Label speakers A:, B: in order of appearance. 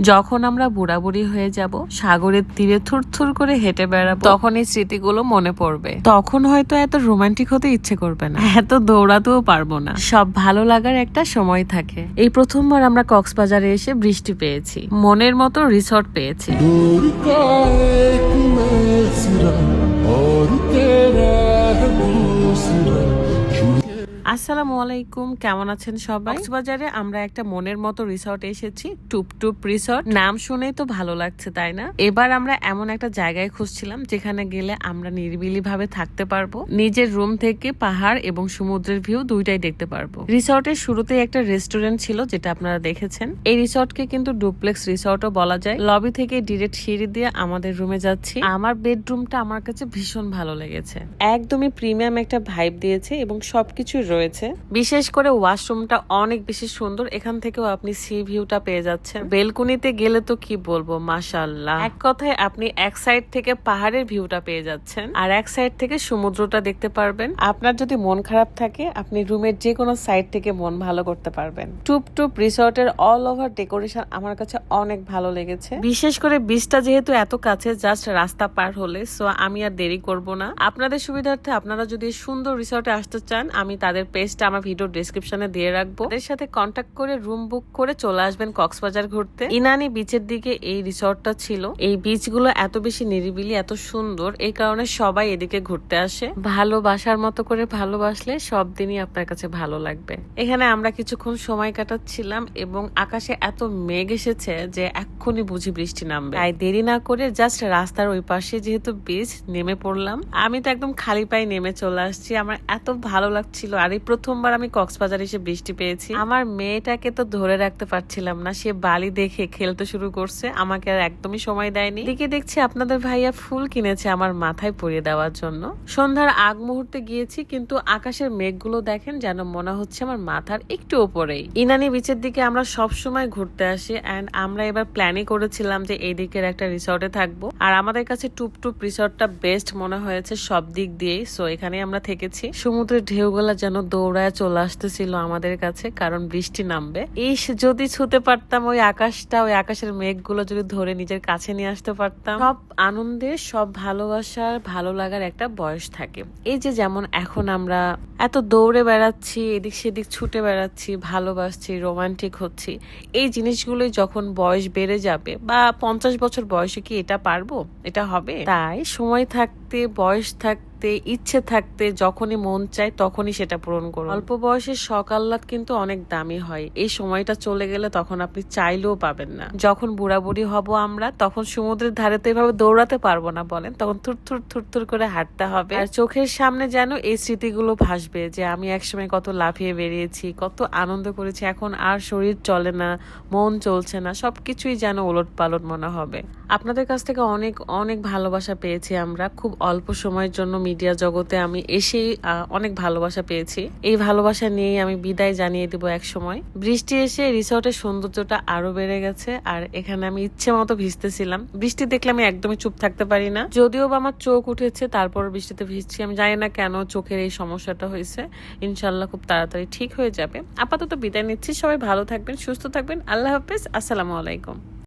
A: যখন আমরা বুড়াবুড়ি হয়ে যাব সাগরের তীরে থুরথুর করে হেঁটে বেড়াবো তখন এই স্মৃতিগুলো মনে পড়বে। তখন হয়তো এত রোমান্টিক হতে ইচ্ছে করবে না। এত দৌড়াতেও পারব না। সব ভালো লাগার একটা সময় থাকে। এই প্রথমবার আমরা কক্সবাজারে এসে বৃষ্টি পেয়েছি। মনের মতো রিসর্ট পেয়েছি। আসসালামু আলাইকুম কেমন আছেন সবাই? কক্সবাজারে আমরা একটা মনের মতো রিসর্ট এসেছি টুপ টুপ রিসর্ট নাম শুনেই তো ভালো লাগছে তাই না? এবার আমরা এমন একটা জায়গায় খুঁজছিলাম যেখানে গেলে আমরা নিরিবিলি ভাবে থাকতে পারব। নিজের রুম থেকে পাহাড় এবং সমুদ্রের ভিউ দুইটাই দেখতে পারব। রিসর্টের শুরুতে একটা রেস্টুরেন্ট ছিল যেটা আপনারা দেখেছেন। এই রিসর্টকে কিন্তু ডুপ্লেক্স রিসর্টও বলা যায়। লবি থেকে ডিরেক্ট সিঁড়ি দিয়ে আমাদের রুমে যাচ্ছি। আমার বেডরুমটা আমার কাছে ভীষণ ভালো লেগেছে। একদমই প্রিমিয়াম একটা ভাইব দিয়েছে এবং সবকিছু রয়েছে। বিশেষ করে ওয়াশরুমটা অনেক বেশি সুন্দর। এখান থেকেও আপনি সি ভিউটা পেয়ে যাচ্ছেন। বেলকুনিতে গেলে তো কি বলব মাশাল্লাহ এক কথায় আপনি এক সাইড থেকে পাহাড়ের ভিউটা পেয়ে যাচ্ছেন। আর এক সাইড থেকে সমুদ্রটা দেখতে পারবেন। আপনার যদি মন খারাপ থাকে, আপনি রুমের যে কোনো সাইড থেকে মন ভালো করতে পারবেন। টুপ টুপ রিসর্টের অল ওভার ডেকোরেশন আমার কাছে অনেক ভালো লেগেছে। বিশেষ করে বিচটা যেহেতু এত কাছে জাস্ট রাস্তা পার হলে সো আমি আর দেরি করব না। আপনাদের সুবিধার্থে আপনারা যদি সুন্দর রিসর্টে আসতে চান, আমি তাদের পেজটা আমার ভিডিও ডিসক্রিপশনে দিয়ে রাখব। তাদের সাথে কন্ট্যাক্ট করে রুম বুক করে চলে আসবেন কক্সবাজার ঘুরতে। ইনানি বিচের দিকে এই রিসর্টটা ছিল। এই বিচগুলো এত বেশি নিরিবিলি, এত সুন্দর, এই কারণে সবাই এদিকে ঘুরতে আসে। ভালোবাসার মতো করে ভালোবাসলে সব দিনই আপনার কাছে ভালো লাগবে। এখানে আমরা কিছুক্ষণ সময় কাটাচ্ছিলাম এবং আকাশে এত মেঘ এসেছে যে এক্ষুনি বুঝি বৃষ্টি নামবে। তাই দেরি না করে জাস্ট রাস্তার ওই পাশে যেহেতু বিচ নেমে পড়লাম। আমি তো একদম খালি পায়ে নেমে চলে আসছি। আমার এত ভালো লাগছিল। আর এই প্রথমবার আমি কক্সবাজার এসে বৃষ্টি পেয়েছি। আমার মেয়েটাকে তো ধরে রাখতে পারছিলাম না, সে বালি দেখে খেলতে শুরু করছে, আমাকে আর একদমই সময় দেয়নি। দিকে দেখছি আপনাদের ভাইয়া ফুল কিনেছে আমার মাথায় পরিয়ে দেওয়ার জন্য। সন্ধ্যার আগ মুহূর্তে গিয়েছি, কিন্তু আকাশের মেঘগুলো দেখেন যেন মনে হচ্ছে আমার মাথার একটু উপরেই ইনানি বিচের দিকে আমরা সব সময় ঘুরতে আসি এন্ড আমরা এবার প্ল্যানই করেছিলাম যে এই দিকের একটা রিসর্টে থাকব। আর আমাদের কাছে টুপ টুপ রিসর্টটা বেস্ট মনে হয়েছে সব দিক দিয়েই সো এখানে আমরা থেকেছি। সমুদ্রের ঢেউগুলা যেন দৌড়ায় চলে আসতেছিল আমাদের কাছে, কারণ বৃষ্টি নামবে। ইস, যদি ছুতে পারতাম ওই আকাশটা, ওই আকাশের মেঘগুলো যদি ধরে নিজের কাছে নিয়ে আসতে পারতাম। সব আনন্দের, সব ভালোবাসার, ভালো লাগার একটা বয়স থাকে। এই যে যেমন এখন আমরা এত দৌড়ে বেড়াচ্ছি, এদিক সেদিক ছুটে বেড়াচ্ছি, ভালোবাসছি, রোমান্টিক হচ্ছি, এই জিনিসগুলোই যখন বয়স বেড়ে যাবে, বা পঞ্চাশ বছর বয়সে কি এটা পারব? এটা হবে? তাই সময় থাকতে বয়স থাকতে, ইচ্ছে থাকতে, যখনই মন চায় তখনই সেটা পূরণ করুন। অল্প বয়সের আহ্লাদ কিন্তু অনেক দামি হয়। এই সময়টা চলে গেলে তখন আপনি চাইলেও পাবেন না। যখন বুড়াবুড়ি হব আমরা, তখন সমুদ্রের ধারে তো এভাবে দৌড়াতে পারব না বলেন। তখন থুরথুর থুরথুর করে হাঁটতে হবে। আর চোখের সামনে যেন এই স্মৃতিগুলো ভাসবে যে আমি একসময় কত লাফিয়ে বেরিয়েছি, কত আনন্দ করেছি। এখন আর শরীর চলে না, মন চলছে না, সবকিছুই যেন ওলট পালট মনে হবে। আপনাদের কাছ থেকে অনেক অনেক ভালোবাসা পেয়েছি আমরা। খুব অল্প সময়ের জন্য মিডিয়া জগতে আমি এসেই অনেক ভালোবাসা পেয়েছি। এই ভালোবাসা নিয়েই আমি বিদায় জানিয়ে দিব এক সময়। বৃষ্টি এসে রিসর্টের সৌন্দর্যটা আরও বেড়ে গেছে আর এখানে আমি ইচ্ছে মতো ভিজতেছিলাম। বৃষ্টি দেখলে আমি একদমই চুপ থাকতে পারি না। যদিও বা আমার চোখ উঠেছে, তারপর বৃষ্টিতে ভিজছি। আমি জানি না কেন চোখের এই সমস্যাটা হয়েছে। ইনশাল্লাহ খুব তাড়াতাড়ি ঠিক হয়ে যাবে। আপাতত বিদায় নিচ্ছি। সবাই ভালো থাকবেন, সুস্থ থাকবেন। আল্লাহ হাফেজ। আসসালামু আলাইকুম।